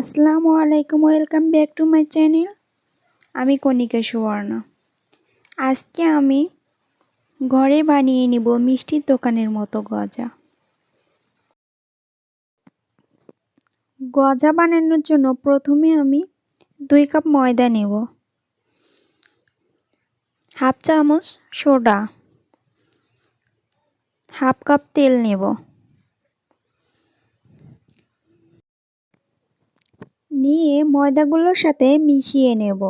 আসসালামু আলাইকুম, welcome back to my channel. আমি কণিকা সুবর্ণ। আজকে আমি ঘরে বানিয়ে নিব মিষ্টির দোকানের মতো গজা। গজা বানানোর জন্য প্রথমে আমি দুই কাপ ময়দা নেব। হাফ চামচ সোডা। হাফ কাপ তেল নেব। নিয়ে ময়দাগুলোর সাথে মিশিয়ে নেব।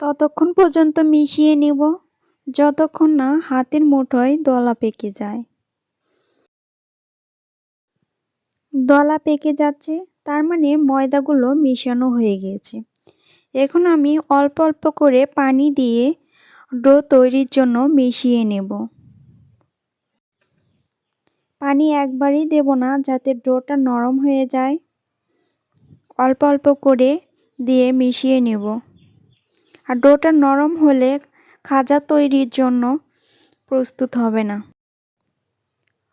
ততক্ষণ পর্যন্ত মিশিয়ে নেব, যতক্ষণ না হাতের মুঠোয় দলা পেকে যায়। দলা পেকে যাচ্ছে, তার মানে ময়দাগুলো মিশানো হয়ে গেছে। এখন আমি অল্প অল্প করে পানি দিয়ে ডো তৈরির জন্য মিশিয়ে নেব। পানি একবারই দেব না, যাতে ডোটা নরম হয়ে যায়। অল্প অল্প করে দিয়ে মিশিয়ে নেব। আর ডোটা নরম হলে খাজা তৈরির জন্য প্রস্তুত হবে না।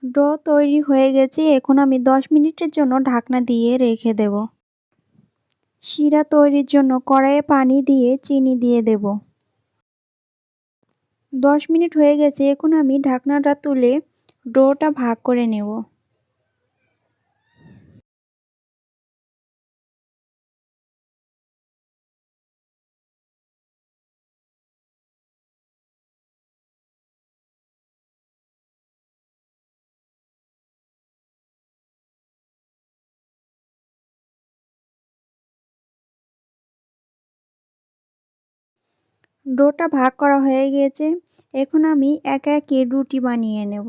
ডো তৈরি হয়ে গেছে, এখন আমি 10 মিনিটের জন্য ঢাকনা দিয়ে রেখে দেব। শিরা তৈরির জন্য কড়াইয়ে পানি দিয়ে চিনি দিয়ে দেব। দশ মিনিট হয়ে গেছে এখন আমি ঢাকনাটা তুলে ডোটা ভাগ করে নেব। ডোটা ভাগ করা হয়ে গিয়েছে। এখন আমি একা একে রুটি বানিয়ে নেব।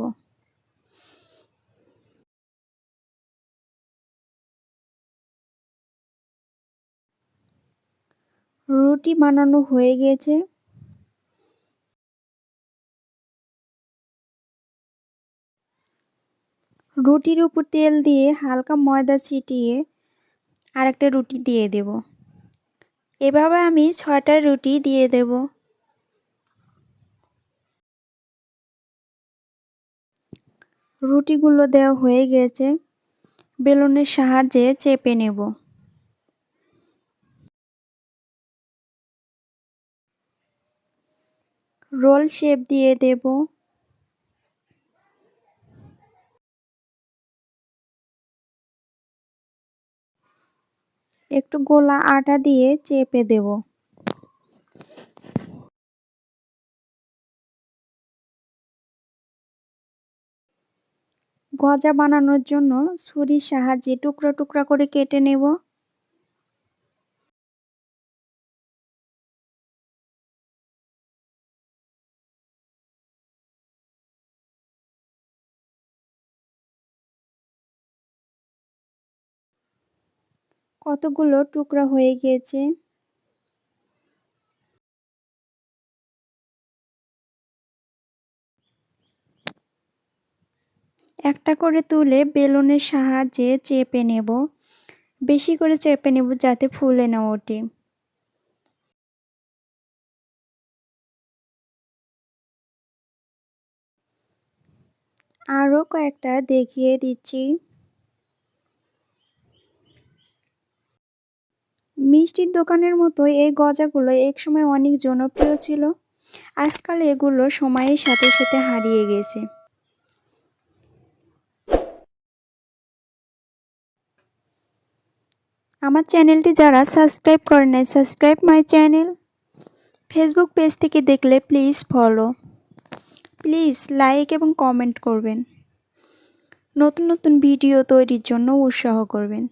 রুটি বানানো হয়ে গেছে রুটির উপর তেল দিয়ে হালকা ময়দা ছিটিয়ে আরেকটা রুটি দিয়ে দেব। এভাবে আমি ছয়টা রুটি দিয়ে দেব। রুটিগুলো দেওয়া হয়ে গেছে। বেলুনের সাহায্যে চেপে নেব। রোল শেপ দিয়ে দেব। একটু গোলা আটা দিয়ে চেপে দেব। গজা বানানোর জন্য ছুরির সাহায্যে টুকরো টুকরা করে কেটে নেব। কতগুলো টুকরা হয়ে গিয়েছে? একটা করে তুলে বেলুনের সাহায্যে চেপে নেব। বেশি করে চেপে নেব যাতে ফুলে না ওঠে। আরও কয়েকটা দেখিয়ে দিচ্ছি। মিষ্টির দোকানের মতো এই গজাগুলো এক সময় অনেক জনপ্রিয় ছিল। আজকাল এগুলো সময়ের সাথে সাথে হারিয়ে গেছে। আমার চ্যানেলটি যারা সাবস্ক্রাইব করে নেয় subscribe my channel. Facebook page থেকে দেখলে প্লিজ ফলো। প্লিজ লাইক এবং কমেন্ট করবেন। নতুন নতুন ভিডিও তৈরির জন্য উৎসাহ করবেন।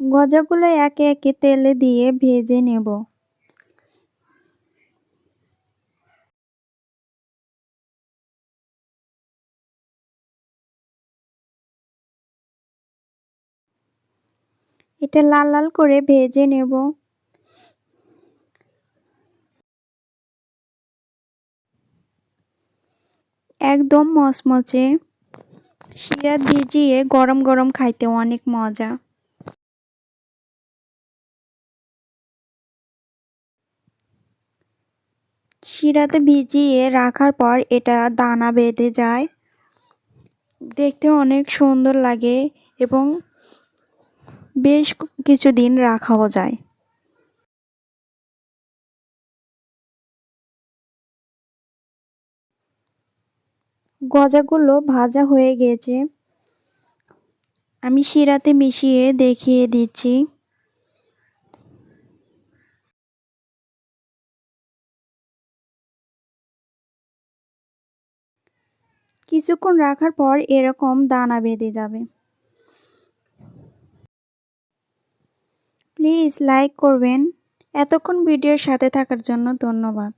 গজাগুলো একে একে তেলে দিয়ে ভেজে নেব। এটা লাল লাল করে ভেজে নেব। একদম মচমচে। শিরা ভিজিয়ে গরম গরম খাইতে অনেক মজা। শিরাতে ভিজিয়ে রাখার পর এটা দানা বেঁধে যায়। দেখতে অনেক সুন্দর লাগে এবং বেশ কিছুদিন রাখাও যায়। গজাগুলো ভাজা হয়ে গেছে। আমি শিরাতে মিশিয়ে দেখিয়ে দিচ্ছি। কিছুক্ষণ রাখার পর এরকম দানা বেঁধে যাবে। প্লিজ লাইক করবেন। এতক্ষণ ভিডিওর সাথে থাকার জন্য ধন্যবাদ।